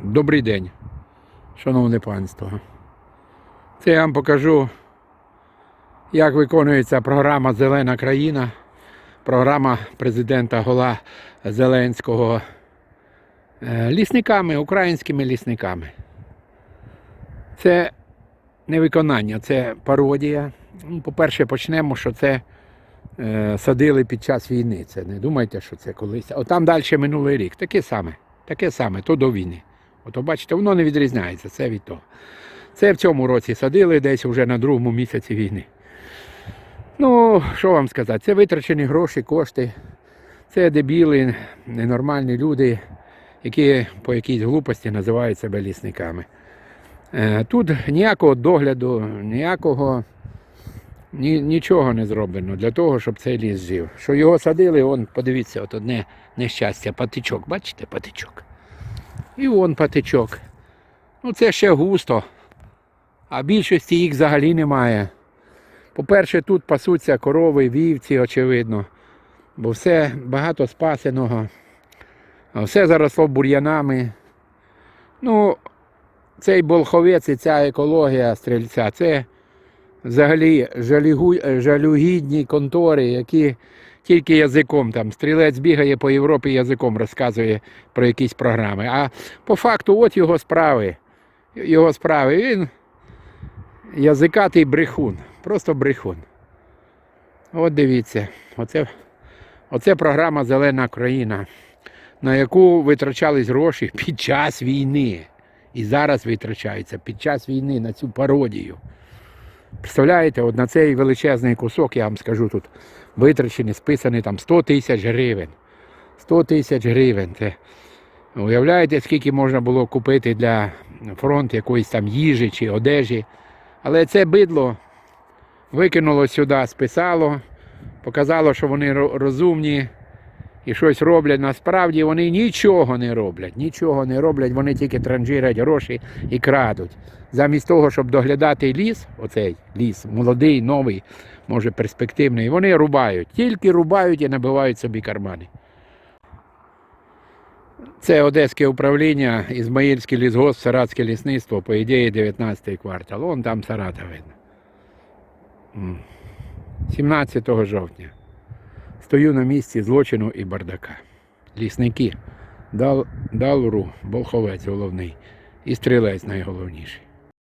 Добрий день, шановне панство. Це я вам покажу, як виконується програма Зелена країна, програма президента Гола Зеленського е, лісниками, українськими лісниками. Це не виконання, це пародія. Ну, По-перше, почнемо, що це е, садили під час війни. Це не думайте, що це колись. От там далі минулий рік. Таке саме. Таке саме, то до війни. Ото бачите, воно не відрізняється, це від того. Це в цьому році садили десь вже на другому місяці війни. Ну, що вам сказати, це витрачені гроші, кошти. Це дебіли, ненормальні люди, які по якійсь глупості називають себе лісниками. Е, Тут ніякого догляду, ніякого ні, нічого не зроблено для того, щоб цей ліс жив. Що його садили, он, подивіться, от одне нещастя, патичок, бачите, патичок. І вон патичок. Ну це ще густо. А більшості їх взагалі немає. По-перше, тут пасуться корови, вівці, очевидно. Бо все багато спасеного. Все заросло бур'янами. Ну, цей болховець і ця екологія стрільця, це взагалі жалюгідні контори, які тільки язиком там. Стрілець бігає по Європі язиком розказує про якісь програми. А по факту, от його справи. Його справи. Він язикатий брехун. Просто брехун. От дивіться, оце, оце програма Зелена країна, на яку витрачались гроші під час війни. І зараз витрачаються під час війни на цю пародію. Представляєте, от на цей величезний кусок, я вам скажу тут, витрачені, списані там 100 тисяч гривень. 100 тисяч гривень. Це, уявляєте, скільки можна було купити для фронту якоїсь там їжі чи одежі. Але це бидло викинуло сюди, списало, показало, що вони розумні і щось роблять. Насправді вони нічого не роблять, нічого не роблять, вони тільки транжирять гроші і крадуть. Замість того, щоб доглядати ліс, оцей ліс, молодий, новий, може перспективний, вони рубають, тільки рубають і набивають собі кармани. Це Одеське управління, Ізмаїльський лісгосп, Саратське лісництво, по ідеї 19-й квартал. Вон там Сарата видно. 17 жовтня. Стою на місці злочину і бардака. Лісники. Дал, Далру, Болховець головний. І стрілець найголовніший.